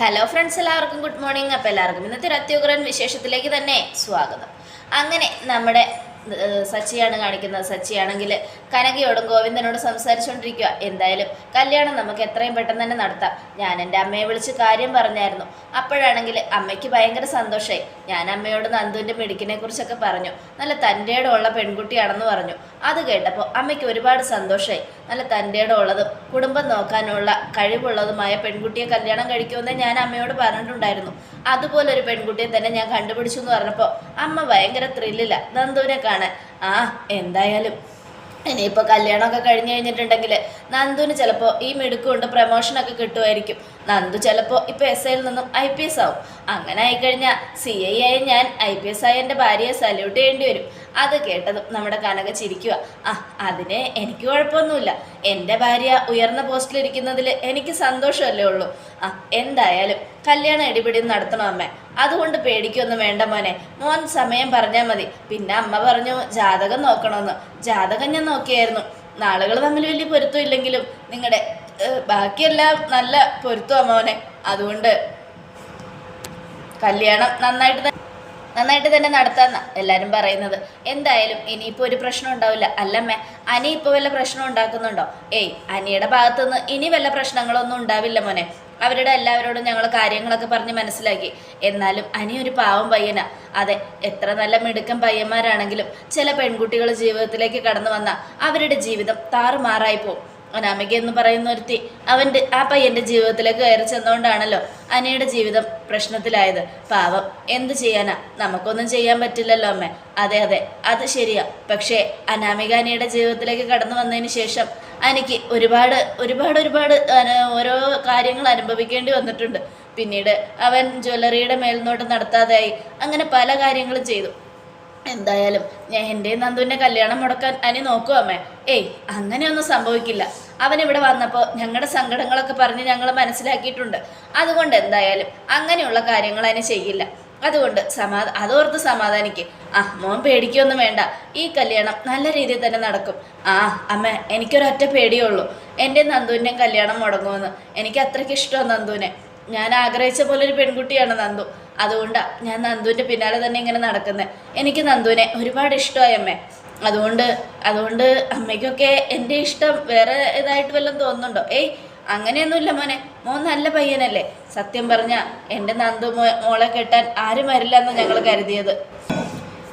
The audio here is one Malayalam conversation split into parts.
ഹലോ ഫ്രണ്ട്സ് എല്ലാവർക്കും ഗുഡ് മോർണിംഗ് അപ്പോൾ എല്ലാവർക്കും ഇന്നത്തെ ഒരു അത്യുഗ്രൻ വിശേഷത്തിലേക്ക് തന്നെ സ്വാഗതം. അങ്ങനെ നമ്മുടെ സച്ചിയാണ് കാണിക്കുന്നത്. സച്ചിയാണെങ്കിൽ കനകയോടും ഗോവിന്ദനോടും സംസാരിച്ചുകൊണ്ടിരിക്കുക എന്തായാലും കല്യാണം നമുക്ക് എത്രയും പെട്ടെന്ന് തന്നെ നടത്താം. ഞാൻ എന്റെ അമ്മയെ വിളിച്ച് കാര്യം പറഞ്ഞായിരുന്നു. അപ്പോഴാണെങ്കിൽ അമ്മയ്ക്ക് ഭയങ്കര സന്തോഷമായി ഞാൻ അമ്മയോട് നന്ദുവിന്റെ മെഡിക്കിനെ കുറിച്ചൊക്കെ പറഞ്ഞു. നല്ല തന്റെയോടുള്ള പെൺകുട്ടിയാണെന്ന് പറഞ്ഞു. അത് കേട്ടപ്പോൾ അമ്മയ്ക്ക് ഒരുപാട് സന്തോഷമായി നല്ല തന്റെയുടെ ഉള്ളതും കുടുംബം നോക്കാനുള്ള കഴിവുള്ളതുമായ പെൺകുട്ടിയെ കല്യാണം കഴിക്കുമെന്ന് ഞാൻ അമ്മയോട് പറഞ്ഞിട്ടുണ്ടായിരുന്നു. അതുപോലെ ഒരു പെൺകുട്ടിയെ തന്നെ ഞാൻ കണ്ടുപിടിച്ചു എന്ന് പറഞ്ഞപ്പോൾ അമ്മ ഭയങ്കര ത്രില്ലില്ല നന്ദുവിനെ കാണാൻ. ആ എന്തായാലും. ഇനിയിപ്പോൾ കല്യാണമൊക്കെ കഴിഞ്ഞ് കഴിഞ്ഞിട്ടുണ്ടെങ്കിൽ നന്ദുവിന് ചിലപ്പോൾ ഈ മിടുക്കുകൊണ്ട് പ്രമോഷനൊക്കെ കിട്ടുമായിരിക്കും നന്ദു ചിലപ്പോൾ ഇപ്പോൾ എസ് ഐയിൽ നിന്നും ഐ പി എസ് ആവും. അങ്ങനെ ആയിക്കഴിഞ്ഞാൽ സി ഐ ആയ ഞാൻ ഐ പി എസ് ആയ എന്റെ ഭാര്യയെ സല്യൂട്ട് ചെയ്യേണ്ടി വരും. അത് കേട്ടതും നമ്മുടെ കനക ചിരിക്കുക ആ അതിന് എനിക്ക് കുഴപ്പമൊന്നുമില്ല. എന്റെ ഭാര്യ ഉയർന്ന പോസ്റ്റിലിരിക്കുന്നതിൽ എനിക്ക് സന്തോഷമല്ലേ ഉള്ളൂ. ആ എന്തായാലും കല്യാണം ഇടിപിടി നടത്തണം അമ്മേ. അതുകൊണ്ട് പേടിക്കൊന്നും വേണ്ട മോനെ. മോൻ സമയം പറഞ്ഞാൽ മതി. പിന്നെ അമ്മ പറഞ്ഞു ജാതകം നോക്കണമെന്ന്. ജാതകം ഞാൻ നോക്കിയായിരുന്നു. നാളുകൾ തമ്മിൽ വലിയ പൊരുത്തമില്ലെങ്കിലും നിങ്ങളുടെ ബാക്കിയെല്ലാം നല്ല പൊരുത്തും മോനെ. അതുകൊണ്ട് കല്യാണം നന്നായിട്ട് നന്നായിട്ട് തന്നെ നടത്താന്ന എല്ലാവരും പറയുന്നത്. എന്തായാലും ഇനിയിപ്പോൾ ഒരു പ്രശ്നം ഉണ്ടാവില്ല. അല്ലമ്മേ അനി ഇപ്പോൾ വല്ല പ്രശ്നം ഉണ്ടാക്കുന്നുണ്ടോ? ഏയ് അനിയുടെ ഭാഗത്തുനിന്ന് ഇനി വല്ല പ്രശ്നങ്ങളൊന്നും ഉണ്ടാവില്ല മോനെ. അവരുടെ എല്ലാവരോടും ഞങ്ങൾ കാര്യങ്ങളൊക്കെ പറഞ്ഞ് മനസ്സിലാക്കി. എന്നാലും അനി ഒരു പാവം പയ്യനാ. അതെ എത്ര നല്ല മിടുക്കൻ പയ്യന്മാരാണെങ്കിലും ചില പെൺകുട്ടികൾ ജീവിതത്തിലേക്ക് കടന്നു വന്നാൽ അവരുടെ ജീവിതം താറുമാറായി പോകും അനാമിക എന്ന് പറയുന്ന ഒരുത്തി അവന്റെ ആ പയ്യന്റെ ജീവിതത്തിലേക്ക് കയറി ചെന്നുകൊണ്ടാണല്ലോ അനിയുടെ ജീവിതം പ്രശ്നത്തിലായത്. പാവം എന്ത് ചെയ്യാനാ? നമുക്കൊന്നും ചെയ്യാൻ പറ്റില്ലല്ലോ അമ്മേ. അതെ അതെ അത് ശരിയാ. പക്ഷേ അനാമിക അനിയുടെ ജീവിതത്തിലേക്ക് കടന്നു വന്നതിന് ശേഷം അനിക്ക് ഒരുപാട് ഒരുപാട് ഒരുപാട് ഓരോ കാര്യങ്ങൾ അനുഭവിക്കേണ്ടി വന്നിട്ടുണ്ട്. പിന്നീട് അവൻ ജ്വല്ലറിയുടെ മേൽനോട്ടം നടത്താതെയായി അങ്ങനെ പല കാര്യങ്ങളും ചെയ്തു. എന്തായാലും ഞാൻ എന്റെ നന്ദുവിന്റെ കല്യാണം മുടക്കാൻ അനി നോക്കൂ അമ്മേ. ഏയ് അങ്ങനെയൊന്നും സംഭവിക്കില്ല. അവൻ ഇവിടെ വന്നപ്പോൾ ഞങ്ങളുടെ സങ്കടങ്ങളൊക്കെ പറഞ്ഞ് ഞങ്ങൾ മനസ്സിലാക്കിയിട്ടുണ്ട്. അതുകൊണ്ട് എന്തായാലും അങ്ങനെയുള്ള കാര്യങ്ങൾ അതിന് ചെയ്യില്ല. അതുകൊണ്ട് സമാ അതോർത്ത് സമാധാനിക്ക്. ആ മോൻ പേടിക്കൊന്നും വേണ്ട. ഈ കല്യാണം നല്ല രീതിയിൽ തന്നെ നടക്കും. ആ അമ്മ എനിക്കൊരൊറ്റ പേടിയേ ഉള്ളൂ എന്റെ നന്ദുവിന്റെ കല്യാണം മുടങ്ങുമെന്ന്. എനിക്ക് അത്രയ്ക്ക് ഇഷ്ടമാണ് നന്ദുവിനെ. ഞാൻ ആഗ്രഹിച്ച പോലെ ഒരു പെൺകുട്ടിയാണ് നന്ദു. അതുകൊണ്ടാണ് ഞാൻ നന്ദുവിന്റെ പിന്നാലെ തന്നെ ഇങ്ങനെ നടക്കുന്നത് എനിക്ക് നന്ദുവിനെ ഒരുപാട് ഇഷ്ടമായി അമ്മേ. അതുകൊണ്ട് അതുകൊണ്ട് അമ്മയ്ക്കൊക്കെ എന്റെ ഇഷ്ടം വേറെ ഇതായിട്ട് വല്ലതും തോന്നുന്നുണ്ടോ? ഏയ് അങ്ങനെയൊന്നുമില്ല മോനെ. മോൻ നല്ല പയ്യനല്ലേ. സത്യം പറഞ്ഞ എന്റെ നന്ദു മോളെ കെട്ടാൻ ആരും വരില്ല എന്ന് ഞങ്ങൾ കരുതിയത്.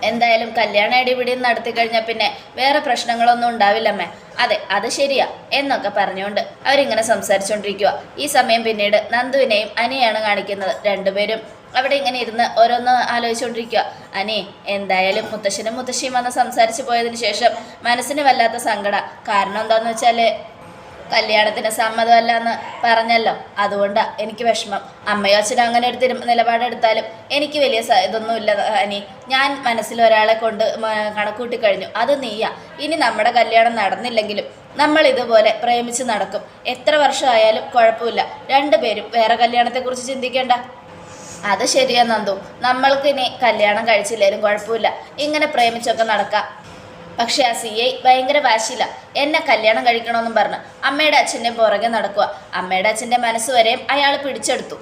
എന്തായാലും കല്യാണ ഇടിപിടിയും നടത്തി കഴിഞ്ഞാൽ പിന്നെ വേറെ പ്രശ്നങ്ങളൊന്നും ഉണ്ടാവില്ലമ്മേ അതെ അത് ശരിയാ എന്നൊക്കെ പറഞ്ഞുകൊണ്ട് അവരിങ്ങനെ സംസാരിച്ചുകൊണ്ടിരിക്കുക ഈ സമയം പിന്നീട് നന്ദുവിനെയും അനിയാണ് കാണിക്കുന്നത്. രണ്ടുപേരും അവിടെ ഇങ്ങനെ ഇരുന്ന് ഓരോന്ന് ആലോചിച്ചുകൊണ്ടിരിക്കുക അനേ എന്തായാലും മുത്തശ്ശനും മുത്തശ്ശിയും വന്ന് സംസാരിച്ച് പോയതിന് ശേഷം മനസ്സിന് വല്ലാത്ത സങ്കടം. കാരണം എന്താണെന്ന് വെച്ചാൽ കല്യാണത്തിന് സമ്മതമല്ല എന്ന് പറഞ്ഞല്ലോ. അതുകൊണ്ടാണ് എനിക്ക് വിഷമം. അമ്മയോ അച്ഛനും അങ്ങനെ ഒരു തിരു നിലപാടെടുത്താലും എനിക്ക് വലിയ ഇതൊന്നും ഇല്ല അനി. ഞാൻ മനസ്സിൽ ഒരാളെ കൊണ്ട് കണക്കൂട്ടി കഴിഞ്ഞു. അത് നീയാ. ഇനി നമ്മുടെ കല്യാണം നടന്നില്ലെങ്കിലും നമ്മൾ ഇതുപോലെ പ്രേമിച്ച് നടക്കും. എത്ര വർഷമായാലും കുഴപ്പമില്ല. രണ്ടുപേരും വേറെ കല്യാണത്തെക്കുറിച്ച് ചിന്തിക്കേണ്ട. അത് ശരിയാ നന്ദു. നമ്മൾക്ക് ഇനി കല്യാണം കഴിച്ചില്ലേലും കുഴപ്പമില്ല. ഇങ്ങനെ പ്രേമിച്ചൊക്കെ നടക്കാം. പക്ഷെ ആ സി ഐ ഭയങ്കര വാശിയില്ല എന്നെ കല്യാണം കഴിക്കണമെന്നും പറഞ്ഞ് അമ്മയുടെ അച്ഛന്റെ പുറകെ നടക്കുക അമ്മയുടെ അച്ഛന്റെ മനസ്സ് വരെയും അയാൾ പിടിച്ചെടുത്തു.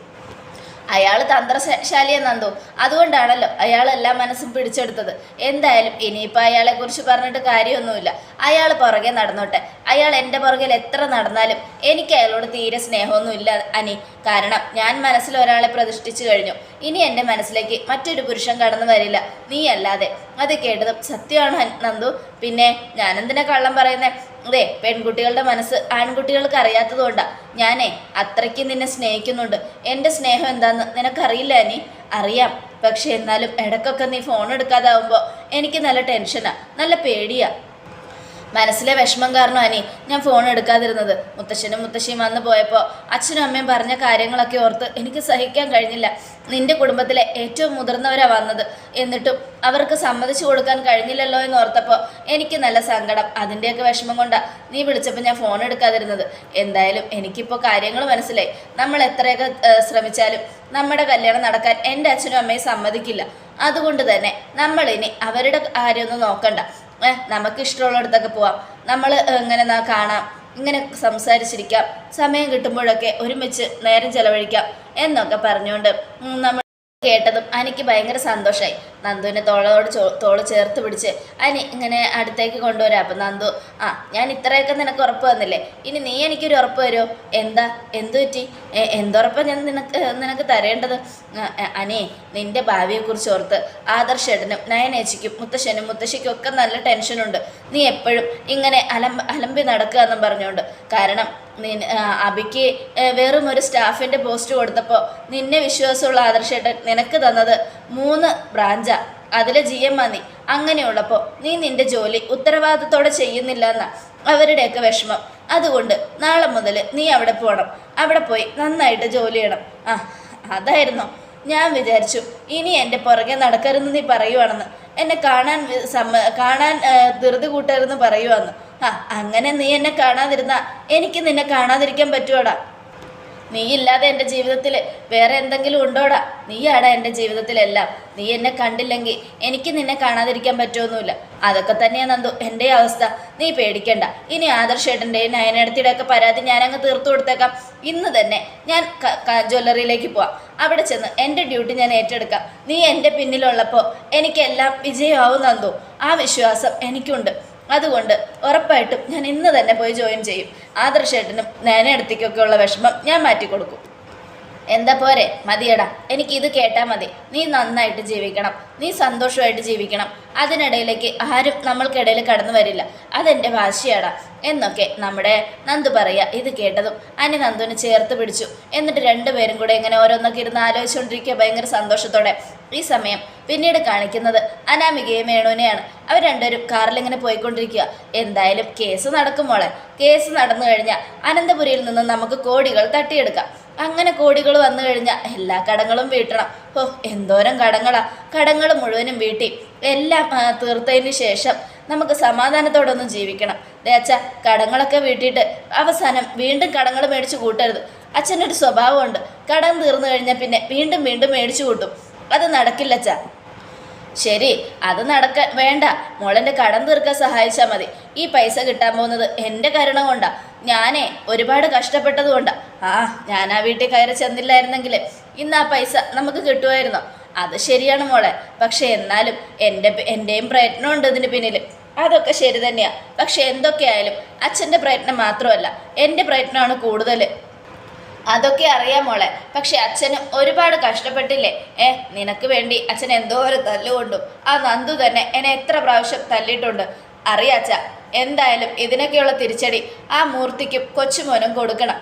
അയാൾ തന്ത്രശാലിയെന്നോ അതുകൊണ്ടാണല്ലോ അയാൾ എല്ലാ മനസ്സും പിടിച്ചെടുത്തത്. എന്തായാലും ഇനിയിപ്പോൾ അയാളെ കുറിച്ച് പറഞ്ഞിട്ട് കാര്യമൊന്നുമില്ല. അയാൾ പുറകെ നടന്നോട്ടെ. അയാൾ എന്റെ പുറകിൽ എത്ര നടന്നാലും എനിക്ക് അയാളോട് തീരെ സ്നേഹമൊന്നുമില്ല അനി. കാരണം ഞാൻ മനസ്സിൽ ഒരാളെ പ്രതിഷ്ഠിച്ചു കഴിഞ്ഞു. ഇനി എന്റെ മനസ്സിലേക്ക് മറ്റൊരു പുരുഷൻ കടന്നു വരില്ല. നീ അല്ലാതെ അത് കേട്ടതും സത്യമാണ് നന്ദു? പിന്നെ ഞാനെന്തിനാ കള്ളം പറയുന്നേ? അതെ പെൺകുട്ടികളുടെ മനസ്സ് ആൺകുട്ടികൾക്ക് അറിയാത്തതുകൊണ്ടാ. ഞാനേ അത്രയ്ക്ക് നിന്നെ സ്നേഹിക്കുന്നുണ്ട്. എന്റെ സ്നേഹം എന്താന്ന് നിനക്കറിയില്ല നീ അറിയാം. പക്ഷെ എന്നാലും ഇടയ്ക്കൊക്കെ നീ ഫോൺ എടുക്കാതാവുമ്പോൾ എനിക്ക് നല്ല ടെൻഷനാ നല്ല പേടിയാ. മനസ്സിലെ വിഷമം കാരണം അനി ഞാൻ ഫോൺ എടുക്കാതിരുന്നത്. മുത്തശ്ശനും മുത്തശ്ശിയും വന്നു പോയപ്പോൾ അച്ഛനും അമ്മയും പറഞ്ഞ കാര്യങ്ങളൊക്കെ ഓർത്ത് എനിക്ക് സഹിക്കാൻ കഴിഞ്ഞില്ല. നിന്റെ കുടുംബത്തിലെ ഏറ്റവും മുതിർന്നവരാ വന്നത്. എന്നിട്ടും അവർക്ക് സമ്മതിച്ചു കൊടുക്കാൻ കഴിഞ്ഞില്ലല്ലോ എന്ന് ഓർത്തപ്പോൾ എനിക്ക് നല്ല സങ്കടം. അതിന്റെയൊക്കെ വിഷമം കൊണ്ടാണ് നീ വിളിച്ചപ്പോൾ ഞാൻ ഫോൺ എടുക്കാതിരുന്നത്. എന്തായാലും എനിക്കിപ്പോൾ കാര്യങ്ങൾ മനസ്സിലായി. നമ്മൾ എത്രയൊക്കെ ശ്രമിച്ചാലും നമ്മുടെ കല്യാണം നടക്കാൻ എന്റെ അച്ഛനും അമ്മയും സമ്മതിക്കില്ല. അതുകൊണ്ട് തന്നെ നമ്മളിനി അവരുടെ കാര്യമൊന്നും നോക്കണ്ട. നമുക്ക് ഇഷ്ടമുള്ളിടത്തൊക്കെ പോവാം. നമ്മൾ ഇങ്ങനെ കാണാം. ഇങ്ങനെ സംസാരിച്ചിരിക്കാം. സമയം കിട്ടുമ്പോഴൊക്കെ ഒരുമിച്ച് നേരം ചെലവഴിക്കാം എന്നൊക്കെ പറഞ്ഞുകൊണ്ട് നമ്മൾ കേട്ടതും അനിക്ക് ഭയങ്കര സന്തോഷമായി നന്ദുവിനെ തോളോട് തോൾ ചേർത്ത് പിടിച്ച് അനി ഇങ്ങനെ അടുത്തേക്ക് കൊണ്ടുവരാം. അപ്പം നന്ദു ആ ഞാൻ ഇത്രയൊക്കെ നിനക്ക് ഉറപ്പ് തന്നില്ലേ? ഇനി നീ എനിക്കൊരു ഉറപ്പ് തരുമോ എന്താ? എന്തു പറ്റി? എന്തുറപ്പാണ് ഞാൻ നിനക്ക് നിനക്ക് തരേണ്ടത്? അനി നിന്റെ ഭാവിയെക്കുറിച്ച് ഓർത്ത് ആദർശേട്ടനും നയനേച്ചിക്കും മുത്തശ്ശനും മുത്തശ്ശിക്കും ഒക്കെ നല്ല ടെൻഷനുണ്ട്. നീ എപ്പോഴും ഇങ്ങനെ അലമ്പ് അലമ്പി നടക്കുക എന്നും പറഞ്ഞുകൊണ്ട്. കാരണം അബിക്ക് വെറും ഒരു സ്റ്റാഫിന്റെ പോസ്റ്റ് കൊടുത്തപ്പോൾ നിന്നെ വിശ്വാസമുള്ള ആദർശേട്ടൻ നിനക്ക് തന്നത് മൂന്ന് ബ്രാഞ്ചാ. അതിൽ ജി എം മതി അങ്ങനെയുള്ളപ്പോൾ നീ നിന്റെ ജോലി ഉത്തരവാദിത്തത്തോടെ ചെയ്യുന്നില്ല എന്ന അവരുടെയൊക്കെ വിഷമം. അതുകൊണ്ട് നാളെ മുതൽ നീ അവിടെ പോകണം അവിടെ പോയി നന്നായിട്ട് ജോലി ചെയ്യണം. ആ അതായിരുന്നു. ഞാൻ വിചാരിച്ചു ഇനി എന്റെ പുറകെ നടക്കരുതെന്ന് നീ പറയുവാണെന്ന്. എന്നെ കാണാൻ സമ്മ കാണാൻ ധൃതി കൂട്ടരുതെന്ന് പറയുവാന്ന്. അങ്ങനെ നീ എന്നെ കാണാതിരുന്ന എനിക്ക് നിന്നെ കാണാതിരിക്കാൻ പറ്റുവാടാ? നീ ഇല്ലാതെ എന്റെ ജീവിതത്തിൽ വേറെ എന്തെങ്കിലും ഉണ്ടോടാ? നീയാടാ എന്റെ ജീവിതത്തിലെല്ലാം. നീ എന്നെ കണ്ടില്ലെങ്കിൽ എനിക്ക് നിന്നെ കാണാതിരിക്കാൻ പറ്റുമൊന്നുമില്ല അതൊക്കെ തന്നെയാണ് നന്ദു എന്റെ അവസ്ഥ. നീ പേടിക്കണ്ട. ഇനി ആദർശേട്ടന്റെയും നയനടത്തിയുടെയൊക്കെ പരാതി ഞാനങ്ങ് തീർത്തു കൊടുത്തേക്കാം. ഇന്ന് തന്നെ ഞാൻ ജ്വല്ലറിയിലേക്ക് പോവാം. അവിടെ ചെന്ന് എന്റെ ഡ്യൂട്ടി ഞാൻ ഏറ്റെടുക്കാം. നീ എന്റെ പിന്നിലുള്ളപ്പോൾ എനിക്കെല്ലാം വിജയമാവും നന്ദു. ആ വിശ്വാസം എനിക്കുണ്ട്. അതുകൊണ്ട് ഉറപ്പായിട്ടും ഞാൻ ഇന്ന് തന്നെ പോയി ജോയിൻ ചെയ്യും. ആദർശേട്ടനും നേനടുത്തേക്കൊക്കെ ഉള്ള വിഷമം ഞാൻ മാറ്റിക്കൊടുക്കും. എന്താ പോരെ? മതിയടാ. എനിക്ക് ഇത് കേട്ടാൽ മതി. നീ നന്നായിട്ട് ജീവിക്കണം. നീ സന്തോഷമായിട്ട് ജീവിക്കണം. അതിനിടയിലേക്ക് ആരും നമ്മൾക്കിടയിൽ കടന്നു വരില്ല. അതെന്റെ വാശിയാടാ. എന്നൊക്കെ നമ്മുടെ നന്ദു പറയുക. ഇത് കേട്ടതും അനി നന്ദുവിനെ ചേർത്ത് പിടിച്ചു. എന്നിട്ട് രണ്ടുപേരും കൂടെ ഇങ്ങനെ ഓരോന്നൊക്കെ ഇരുന്ന് ആലോചിച്ചുകൊണ്ടിരിക്കുക ഭയങ്കര സന്തോഷത്തോടെ. ഈ സമയം പിന്നീട് കാണിക്കുന്നത് അനാമികയും മേണുവിനെയാണ് അവർ രണ്ടുപേരും കാറിലിങ്ങനെ പോയിക്കൊണ്ടിരിക്കുക. എന്തായാലും കേസ് നടക്കും മോളെ. കേസ് നടന്നു കഴിഞ്ഞാൽ അനന്തപുരിയിൽ നിന്ന് നമുക്ക് കോടികൾ തട്ടിയെടുക്കാം. അങ്ങനെ കോടികൾ വന്നു കഴിഞ്ഞാൽ എല്ലാ കടങ്ങളും വീട്ടണം. ഓ എന്തോരം കടങ്ങളാ. കടങ്ങൾ മുഴുവനും വീട്ടി. എല്ലാം തീർത്തതിന് ശേഷം നമുക്ക് സമാധാനത്തോടെ ഒന്ന് ജീവിക്കണം അച്ഛ കടങ്ങളൊക്കെ വീട്ടിയിട്ട് അവസാനം വീണ്ടും കടങ്ങൾ മേടിച്ച് കൂട്ടരുത്. അച്ഛനൊരു സ്വഭാവമുണ്ട്. കടം തീർന്നു കഴിഞ്ഞാൽ പിന്നെ വീണ്ടും വീണ്ടും മേടിച്ചു കൂട്ടും. അത് നടക്കില്ല അച്ഛാ. ശരി അത് നടക്കാൻ വേണ്ട. മോളെന്റെ കടം തീർക്കാൻ സഹായിച്ചാൽ മതി. ഈ പൈസ കിട്ടാൻ പോകുന്നത് എന്റെ കരുണ കൊണ്ടാ. ഞാനേ ഒരുപാട് കഷ്ടപ്പെട്ടത് കൊണ്ടാ. ആ ഞാൻ ആ വീട്ടിൽ കയറി ചെന്നില്ലായിരുന്നെങ്കിൽ ഇന്ന് ആ പൈസ നമുക്ക് കിട്ടുമായിരുന്നു. അത് ശരിയാണ് മോളെ. പക്ഷെ എന്നാലും എന്റെ എന്റെയും പ്രയത്നമുണ്ട് ഇതിന് പിന്നിൽ അതൊക്കെ ശരി തന്നെയാ. പക്ഷെ എന്തൊക്കെയായാലും അച്ഛന്റെ പ്രയത്നം മാത്രമല്ല എന്റെ പ്രയത്നമാണ് കൂടുതൽ അതൊക്കെ അറിയാം മോളെ. പക്ഷെ അച്ഛന് ഒരുപാട് കഷ്ടപ്പെട്ടില്ലേ? ഏ നിനക്ക് വേണ്ടി അച്ഛൻ എന്തോരം തല്ലുകൊണ്ടു ആ നന്ദു തന്നെ എന്നെ എത്ര പ്രാവശ്യം തല്ലിയിട്ടുണ്ട്. അറിയാച്ച എന്തായാലും ഇതിനൊക്കെയുള്ള തിരിച്ചടി ആ മൂർത്തിക്കും കൊച്ചുമോനും കൊടുക്കണം.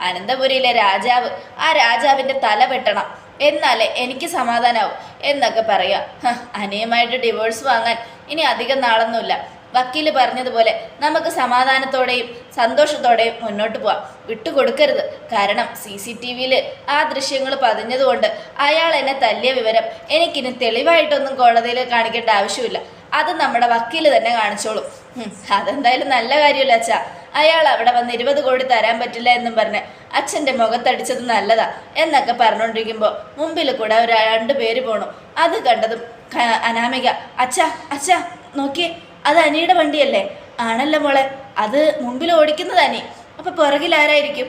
അനന്തപുരിയിലെ രാജാവ് ആ രാജാവിന്റെ തല വെട്ടണം. എന്നാലേ എനിക്ക് സമാധാനാവും. എന്നൊക്കെ പറയാം. അനിയമായിട്ട് അനിയുമായിട്ട് ഡിവോഴ്സ് വാങ്ങാൻ ഇനി അധികം നാളൊന്നുമില്ല. വക്കീൽ പറഞ്ഞതുപോലെ നമുക്ക് സമാധാനത്തോടെയും സന്തോഷത്തോടെയും മുന്നോട്ട് പോവാം. വിട്ടുകൊടുക്കരുത്. കാരണം സി സി ടി വിയിൽ ആ ദൃശ്യങ്ങൾ പതിഞ്ഞതുകൊണ്ട് അയാൾ എന്നെ തല്ലിയ വിവരം എനിക്കിനി തെളിവായിട്ടൊന്നും കോടതിയിൽ കാണിക്കേണ്ട ആവശ്യമില്ല. അത് നമ്മുടെ വക്കീൽ തന്നെ കാണിച്ചോളും. അതെന്തായാലും നല്ല കാര്യമല്ല അച്ഛാ. അയാൾ അവിടെ വന്ന് ഇരുപത് കോടി തരാൻ പറ്റില്ല എന്നും പറഞ്ഞ് അച്ഛന്റെ മുഖത്തടിച്ചത് നല്ലതാ എന്നൊക്കെ പറഞ്ഞുകൊണ്ടിരിക്കുമ്പോൾ മുമ്പിൽ കൂടെ ഒരു രണ്ട് പേര് പോണു. അത് കണ്ടതും അനാമിക അച്ഛാ അച്ഛാ നോക്കിയേ. അത് അനിയുടെ വണ്ടിയല്ലേ? ആണല്ലോ മോളെ. അത് മുമ്പിൽ ഓടിക്കുന്നത് അനി. അപ്പൊ പുറകിൽ ആരായിരിക്കും?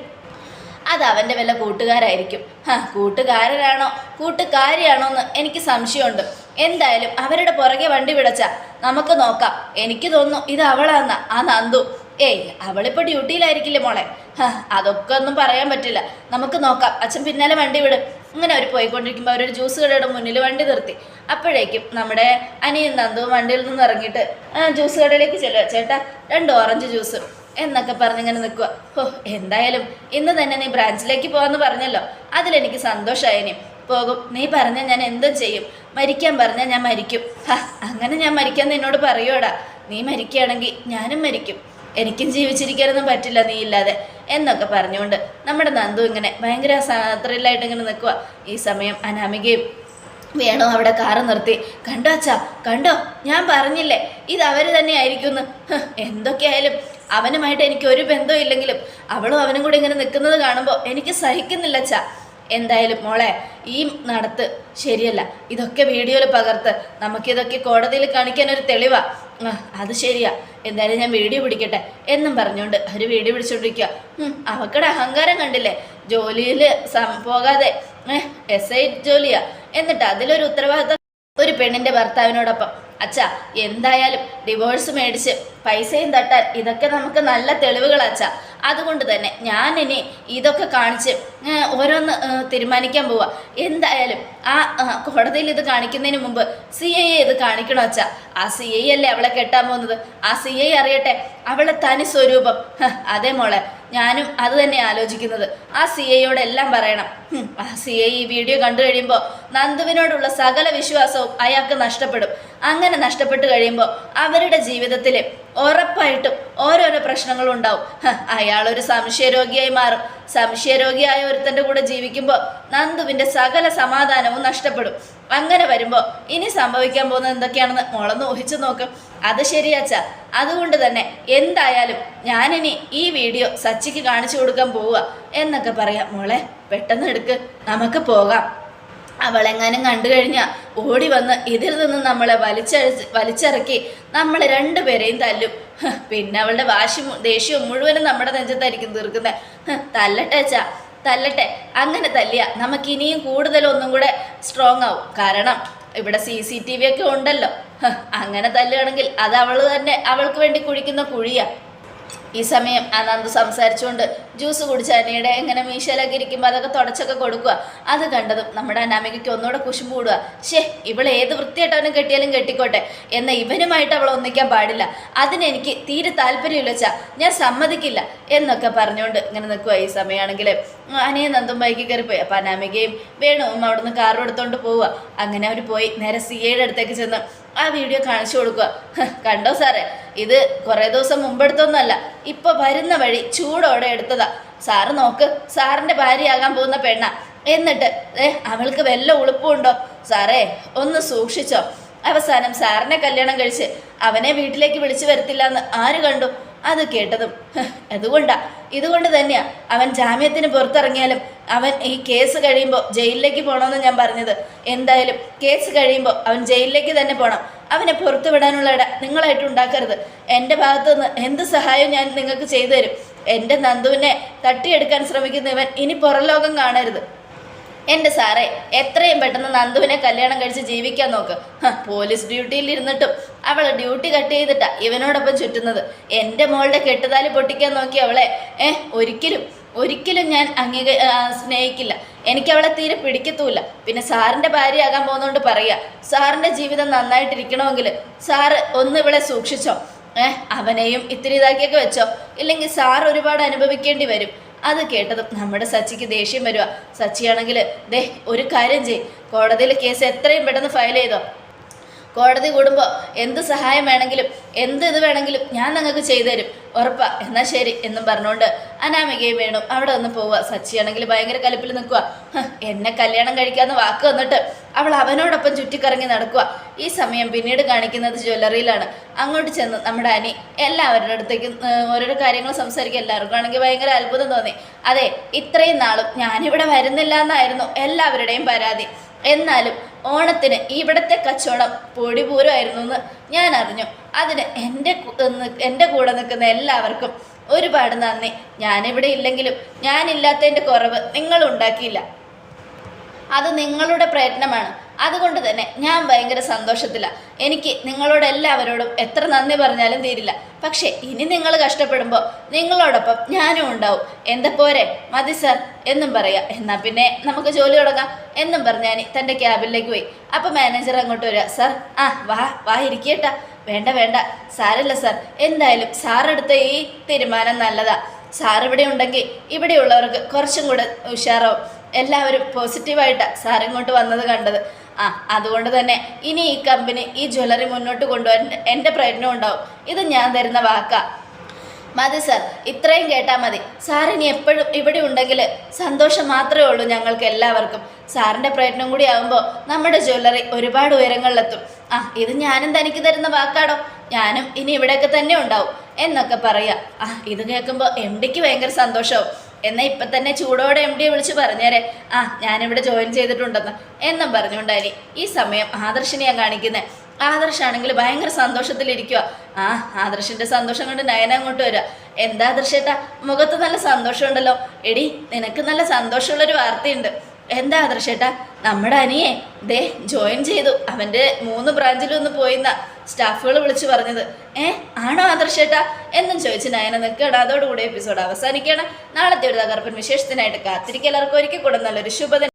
അത് അവന്റെ വല്ല കൂട്ടുകാരായിരിക്കും. ഹാ കൂട്ടുകാരനാണോ? കൂട്ടുകാരിയാണോ എന്ന് എനിക്ക് സംശയമുണ്ട്. എന്തായാലും അവരുടെ പുറകെ വണ്ടി വിടച്ച. നമുക്ക് നോക്കാം. എനിക്ക് തോന്നുന്നു ഇത് അവളാന്ന ആ നന്ദു. ഏയ് അവളിപ്പോൾ ഡ്യൂട്ടിയിലായിരിക്കില്ലേ മോളെ? ഹാ അതൊക്കെ ഒന്നും പറയാൻ പറ്റില്ല. നമുക്ക് നോക്കാം. അച്ഛൻ പിന്നാലെ വണ്ടി വിടും. അങ്ങനെ അവർ പോയിക്കൊണ്ടിരിക്കുമ്പോൾ അവരൊരു ജ്യൂസ് കടയുടെ മുന്നിൽ വണ്ടി നിർത്തി. അപ്പോഴേക്കും നമ്മുടെ അനിയും നന്ദു വണ്ടിയിൽ നിന്ന് ഇറങ്ങിയിട്ട് ജ്യൂസ് കടയിലേക്ക് ചെല്ലുക ചേട്ടാ രണ്ട് ഓറഞ്ച് ജ്യൂസ് എന്നൊക്കെ പറഞ്ഞിങ്ങനെ നിൽക്കുക ഓ എന്തായാലും ഇന്ന് തന്നെ നീ ബ്രാഞ്ചിലേക്ക് പോകാമെന്ന് പറഞ്ഞല്ലോ. അതിലെനിക്ക് സന്തോഷമായി ഇനി. പോകും. നീ പറഞ്ഞാൽ ഞാൻ എന്തും ചെയ്യും. മരിക്കാൻ പറഞ്ഞാൽ ഞാൻ മരിക്കും. അങ്ങനെ ഞാൻ മരിക്കാൻ നിന്നോട് പറയൂടാ നീ മരിക്കുകയാണെങ്കിൽ ഞാനും മരിക്കും. എനിക്കും ജീവിച്ചിരിക്കാനൊന്നും പറ്റില്ല നീ ഇല്ലാതെ. എന്നൊക്കെ പറഞ്ഞുകൊണ്ട് നമ്മുടെ നന്ദു ഇങ്ങനെ ഭയങ്കര ത്രില്ലായിട്ട് ഇങ്ങനെ നിൽക്കുക ഈ സമയം അനാമികയും വേണോ അവിടെ കാറ് നിർത്തി. കണ്ടോ അച്ഛാ കണ്ടോ? ഞാൻ പറഞ്ഞില്ലേ ഇത് അവർ തന്നെ ആയിരിക്കുമെന്ന് എന്തൊക്കെയായാലും അവനുമായിട്ട് എനിക്ക് ഒരു ബന്ധവും ഇല്ലെങ്കിലും അവളും അവനും കൂടി ഇങ്ങനെ നിൽക്കുന്നത് കാണുമ്പോൾ എനിക്ക് സഹിക്കുന്നില്ല അച്ഛാ. എന്തായാലും മോളെ ഈ നടത്ത് ശരിയല്ല. ഇതൊക്കെ വീഡിയോയിൽ പകർത്ത് നമുക്കിതൊക്കെ കോടതിയിൽ കാണിക്കാൻ ഒരു തെളിവാ. അത് ശരിയാ. എന്തായാലും ഞാൻ വീഡിയോ പിടിക്കട്ടെ എന്നും പറഞ്ഞുകൊണ്ട് അവർ വീഡിയോ പിടിച്ചോണ്ടിരിക്കുക അവക്കടെ അഹങ്കാരം കണ്ടില്ലേ? ജോലിയിൽ പോകാതെ എസ് ഐ ജോലിയാ. എന്നിട്ട് അതിലൊരു ഉത്തരവാദിത്തം ഒരു പെണ്ണിന്റെ ഭർത്താവിനോടൊപ്പം. അച്ഛാ എന്തായാലും ഡിവോഴ്സ് മേടിച്ച് പൈസയും തട്ടാൻ ഇതൊക്കെ നമുക്ക് നല്ല തെളിവുകൾ അച്ഛാ. അതുകൊണ്ട് തന്നെ ഞാൻ ഇനി ഇതൊക്കെ കാണിച്ച് ഓരോന്ന് തീരുമാനിക്കാൻ പോവാ. എന്തായാലും ആ കോടതിയിൽ ഇത് കാണിക്കുന്നതിന് മുമ്പ് സി ഐ ഇത് കാണിക്കണം അച്ഛാ? ആ സി ഐ അല്ലേ അവളെ കെട്ടാൻ പോകുന്നത്? ആ സി ഐ അറിയട്ടെ അവളെ തനി സ്വരൂപം. അതെ മോളെ. ഞാനും അത് തന്നെ ആലോചിക്കുന്നത്. ആ സി ഐയോട് എല്ലാം പറയണം. ആ സി ഐ ഈ വീഡിയോ കണ്ടു കഴിയുമ്പോൾ നന്ദുവിനോടുള്ള സകല വിശ്വാസവും അയാൾക്ക് നഷ്ടപ്പെടും. അങ്ങനെ നഷ്ടപ്പെട്ട് കഴിയുമ്പോൾ അവരുടെ ജീവിതത്തിൽ ഉറപ്പായിട്ടും ഓരോരോ പ്രശ്നങ്ങളും ഉണ്ടാവും. അയാളൊരു സംശയരോഗിയായി മാറും. സംശയരോഗിയായ ഒരുത്തന്റെ കൂടെ ജീവിക്കുമ്പോൾ നന്ദുവിന്റെ സകല സമാധാനവും നഷ്ടപ്പെടും. അങ്ങനെ വരുമ്പോൾ ഇനി സംഭവിക്കാൻ പോകുന്നത് എന്തൊക്കെയാണെന്ന് മോളൊന്ന് ഊഹിച്ചു നോക്കും. അത് ശരിയാച്ച അതുകൊണ്ട് തന്നെ എന്തായാലും ഞാനിനി ഈ വീഡിയോ സച്ചിക്ക് കാണിച്ചു കൊടുക്കാൻ പോവുക എന്നൊക്കെ പറയാം. മോളെ പെട്ടെന്ന് എടുക്ക്. നമുക്ക് പോകാം. അവളെങ്ങാനും കണ്ടു കഴിഞ്ഞാൽ ഓടി വന്ന് ഇതിൽ നിന്ന് നമ്മളെ വലിച്ചഴിച്ച് വലിച്ചിറക്കി നമ്മൾ രണ്ടുപേരെയും തല്ലും. പിന്നെ അവളുടെ വാശി ദേഷ്യവും മുഴുവനും നമ്മുടെ നെഞ്ചത്തായിരിക്കും തീർക്കുന്നത് തല്ലട്ടെ അച്ഛാ. തല്ലട്ടെ. അങ്ങനെ തല്ലിയ. നമുക്ക് ഇനിയും കൂടുതൽ ഒന്നും കൂടെ സ്ട്രോങ് ആവും. കാരണം ഇവിടെ സി സി ടി വി ഒക്കെ ഉണ്ടല്ലോ. അങ്ങനെ തല്ലുകയാണെങ്കിൽ അത് അവൾ തന്നെ അവൾക്ക് വേണ്ടി കുഴിക്കുന്ന കുഴിയാ. ഈ സമയം അനന്ത് സംസാരിച്ചുകൊണ്ട് ജ്യൂസ് കുടിച്ച അനിയുടെ എങ്ങനെ മീശയിലൊക്കെ ഇരിക്കുമ്പോൾ അതൊക്കെ തുടച്ചൊക്കെ കൊടുക്കുക അത് കണ്ടതും നമ്മുടെ അനാമികയ്ക്ക് ഒന്നുകൂടെ കുശുമ്പ് കൂടുക ഷേ ഇവളെ ഏത് വൃത്തിയായിട്ടവനും കെട്ടിയാലും കെട്ടിക്കോട്ടെ. എന്ന ഇവനുമായിട്ട് അവളെ ഒന്നിക്കാൻ പാടില്ല. അതിനെനിക്ക് തീരെ താല്പര്യമില്ല വെച്ചാ ഞാൻ സമ്മതിക്കില്ല എന്നൊക്കെ പറഞ്ഞുകൊണ്ട് ഇങ്ങനെ നിൽക്കുക ഈ സമയമാണെങ്കിൽ അനിയെ നന്ദും ബൈക്കിൽ കയറി പോയി അപ്പം അനാമികയും വേണുവും അവിടുന്ന് കാറും എടുത്തുകൊണ്ട് പോവുക അങ്ങനെ അവർ പോയി നേരെ സി എയുടെ അടുത്തേക്ക് ചെന്ന് ആ വീഡിയോ കാണിച്ചു കൊടുക്കുക കണ്ടോ സാറേ? ഇത് കുറേ ദിവസം മുമ്പെടുത്തൊന്നുമല്ല. ഇപ്പൊ വരുന്ന വഴി ചൂടോടെ എടുത്തതാ. സാറ് നോക്ക് സാറിന്റെ ഭാര്യയാകാൻ പോകുന്ന പെണ്ണ. എന്നിട്ട് ഏ അവൾക്ക് വല്ല ഉളുപ്പുണ്ടോ സാറേ ഒന്ന് സൂക്ഷിച്ചോ. അവസാനം സാറിനെ കല്യാണം കഴിച്ച് അവനെ വീട്ടിലേക്ക് വിളിച്ചു വരത്തില്ല എന്ന് ആര് കണ്ടു? അത് കേട്ടതും. അതുകൊണ്ടാണ് അതുകൊണ്ടാ. ഇതുകൊണ്ട് തന്നെയാണ് അവൻ ജാമ്യത്തിന് പുറത്തിറങ്ങിയാലും അവൻ ഈ കേസ് കഴിയുമ്പോൾ ജയിലിലേക്ക് പോകണമെന്ന് ഞാൻ പറഞ്ഞത്. എന്തായാലും കേസ് കഴിയുമ്പോൾ അവൻ ജയിലിലേക്ക് തന്നെ പോകണം അവനെ പുറത്തു വിടാനുള്ള ഇട നിങ്ങളായിട്ട് ഉണ്ടാക്കരുത്. എന്റെ ഭാഗത്തുനിന്ന് എന്ത് സഹായവും ഞാൻ നിങ്ങൾക്ക് ചെയ്തു തരും? എന്റെ നന്ദുവിനെ തട്ടിയെടുക്കാൻ ശ്രമിക്കുന്ന ഇവൻ ഇനി പുറലോകം കാണരുത്. എന്റെ സാറേ എത്രയും പെട്ടെന്ന് നന്ദുവിനെ കല്യാണം കഴിച്ച് ജീവിക്കാൻ നോക്ക്. പോലീസ് ഡ്യൂട്ടിയിൽ ഇരുന്നിട്ടും അവൾ ഡ്യൂട്ടി കട്ട് ചെയ്തിട്ടാ ഇവനോടൊപ്പം ചുറ്റുന്നത്. എന്റെ മോളുടെ കെട്ടുതാലി പൊട്ടിക്കാൻ നോക്കി അവളെ. ഏ ഒരിക്കലും ഒരിക്കലും ഞാൻ അംഗീക സ്നേഹിക്കില്ല. എനിക്ക് അവളെ തീരെ പിടിക്കത്തൂല പിന്നെ സാറിന്റെ ഭാര്യയാകാൻ പോകുന്നതുകൊണ്ട് പറയുക സാറിന്റെ ജീവിതം നന്നായിട്ടിരിക്കണമെങ്കിൽ സാറ് ഒന്ന് ഇവളെ സൂക്ഷിച്ചോ. ഏഹ് അവനെയും ഇത്തിരി ഇതാക്കിയൊക്കെ വെച്ചോ. ഇല്ലെങ്കിൽ സാർ ഒരുപാട് അനുഭവിക്കേണ്ടി വരും. അത് കേട്ടത് നമ്മുടെ സച്ചിക്ക് ദേഷ്യം വരിക സച്ചിയാണെങ്കിൽ ദേ ഒരു കാര്യം ചെയ് കോടതിയിൽ കേസ് എത്രയും പെട്ടെന്ന് ഫയൽ ചെയ്തോ. കോടതി കൂടുമ്പോൾ എന്ത് സഹായം വേണമെങ്കിലും എന്ത് ഇത് വേണമെങ്കിലും ഞാൻ നിങ്ങൾക്ക് ചെയ്തു തരും ഉറപ്പാ എന്നാൽ ശരി എന്നും പറഞ്ഞുകൊണ്ട് അനാമികയും വേണം. അവിടെ ഒന്ന് പോവുക. സച്ചിയാണെങ്കിൽ ഭയങ്കര കലിപ്പിൽ നിൽക്കുക എന്നെ കല്യാണം കഴിക്കാമെന്ന് വാക്ക് വന്നിട്ട് അവൾ അവനോടൊപ്പം ചുറ്റിക്കറങ്ങി നടക്കുക ഈ സമയം പിന്നീട് കാണിക്കുന്നത് ജ്വല്ലറിയിലാണ്. അങ്ങോട്ട് ചെന്ന് നമ്മുടെ അനി എല്ലാവരുടെ അടുത്തേക്ക് ഓരോരോ കാര്യങ്ങൾ സംസാരിക്കുക എല്ലാവർക്കും ആണെങ്കിൽ ഭയങ്കര അത്ഭുതം തോന്നി. അതെ ഇത്രയും നാളും ഞാനിവിടെ വരുന്നില്ല എന്നായിരുന്നു എല്ലാവരുടെയും പരാതി. എന്നാലും ഓണത്തിന് ഇവിടുത്തെ കച്ചവടം പൊടിപൂരമായിരുന്നു എന്ന് ഞാൻ അറിഞ്ഞു. അതിന് എന്റെ എന്റെ കൂടെ നിൽക്കുന്ന എല്ലാവർക്കും ഒരുപാട് നന്ദി. ഞാനിവിടെ ഇല്ലെങ്കിലും ഞാനില്ലാത്തതിന്റെ കുറവ് നിങ്ങൾ ഉണ്ടാക്കിയില്ല അത് നിങ്ങളുടെ പ്രയത്നമാണ്. അതുകൊണ്ട് തന്നെ ഞാൻ ഭയങ്കര സന്തോഷത്തിലാണ് എനിക്ക് നിങ്ങളോട് എല്ലാവരോടും എത്ര നന്ദി പറഞ്ഞാലും തീരില്ല. പക്ഷേ ഇനി നിങ്ങൾ കഷ്ടപ്പെടുമ്പോൾ നിങ്ങളോടൊപ്പം ഞാനും ഉണ്ടാവും. എന്താ പോരെ? മതി സർ. എന്നും പറയാം. എന്നാൽ പിന്നെ നമുക്ക് ജോലി തുടങ്ങാം. എന്നും പറഞ്ഞാൽ തന്റെ ക്യാബിലേക്ക് പോയി. അപ്പോൾ മാനേജർ അങ്ങോട്ട് വരിക സർ ആ വാ വാ ഇരിക്കട്ടാ. വേണ്ട വേണ്ട. സാരല്ല സർ. എന്തായാലും സാറെടുത്ത ഈ തീരുമാനം നല്ലതാ. സാർ ഇവിടെ ഉണ്ടെങ്കിൽ ഇവിടെയുള്ളവർക്ക് കുറച്ചും കൂടെ ഉഷാറാവും. എല്ലാവരും പോസിറ്റീവായിട്ടാണ് സാറിങ്ങോട്ട് വന്നത് കണ്ടത്. ആ അതുകൊണ്ട് തന്നെ ഇനി ഈ കമ്പനി ഈ ജ്വല്ലറി മുന്നോട്ട് കൊണ്ടുപോകാൻ എന്റെ പ്രയത്നം ഉണ്ടാവും. ഇത് ഞാൻ തരുന്ന വാക്കാ. മതി സാർ ഇത്രയും കേട്ടാൽ മതി. സാർ ഇനി എപ്പോഴും ഇവിടെ ഉണ്ടെങ്കിൽ സന്തോഷം മാത്രമേ ഉള്ളൂ ഞങ്ങൾക്ക് എല്ലാവർക്കും. സാറിന്റെ പ്രയത്നം കൂടി ആകുമ്പോൾ നമ്മുടെ ജ്വല്ലറി ഒരുപാട് ഉയരങ്ങളിലെത്തും. ആ ഇത് ഞാനും തനിക്ക് തരുന്ന വാക്കാടോ? ഞാനും ഇനി ഇവിടെയൊക്കെ തന്നെ ഉണ്ടാവും എന്നൊക്കെ പറയാം. ആ ഇത് കേൾക്കുമ്പോൾ എം ഡിക്ക് ഭയങ്കര സന്തോഷമാവും എന്നാൽ ഇപ്പം തന്നെ ചൂടോടെ എം ഡിയെ വിളിച്ച് പറഞ്ഞേരെ. ആ ഞാനിവിടെ ജോയിൻ ചെയ്തിട്ടുണ്ടെന്ന്. എന്നും പറഞ്ഞുകൊണ്ടായി. ഈ സമയം ആദർശിനെയാണ് കാണിക്കുന്നത് ആദർശാണെങ്കിൽ ഭയങ്കര സന്തോഷത്തിലിരിക്കുക ആ ആദർശിന്റെ സന്തോഷം കൊണ്ട് നയന അങ്ങോട്ട് വരിക എന്താ ആദർശേട്ടാ? മുഖത്ത് നല്ല സന്തോഷമുണ്ടല്ലോ. എടി നിനക്ക് നല്ല സന്തോഷമുള്ളൊരു വാർത്തയുണ്ട്. എന്താ ആദർശേട്ടാ? നമ്മുടെ അനിയെ ദേ ജോയിൻ ചെയ്തു. അവന്റെ മൂന്ന് ബ്രാഞ്ചിലൊന്ന് പോയിന്ന സ്റ്റാഫുകൾ വിളിച്ചു പറഞ്ഞത്. ഏ ആണോ ആദർശേട്ടാ? എന്നും ചോദിച്ച് നയന നിൽക്കണം അതോടുകൂടി എപ്പിസോഡ് അവസാനിക്കുകയാണ്. നാളത്തെ ഒരു തകർപ്പൻ വിശേഷത്തിനായിട്ട് കാത്തിരിക്കുക. എല്ലാവർക്കും ഒരിക്കൽ കൂടെ നല്ലൊരു ശുഭദിനം.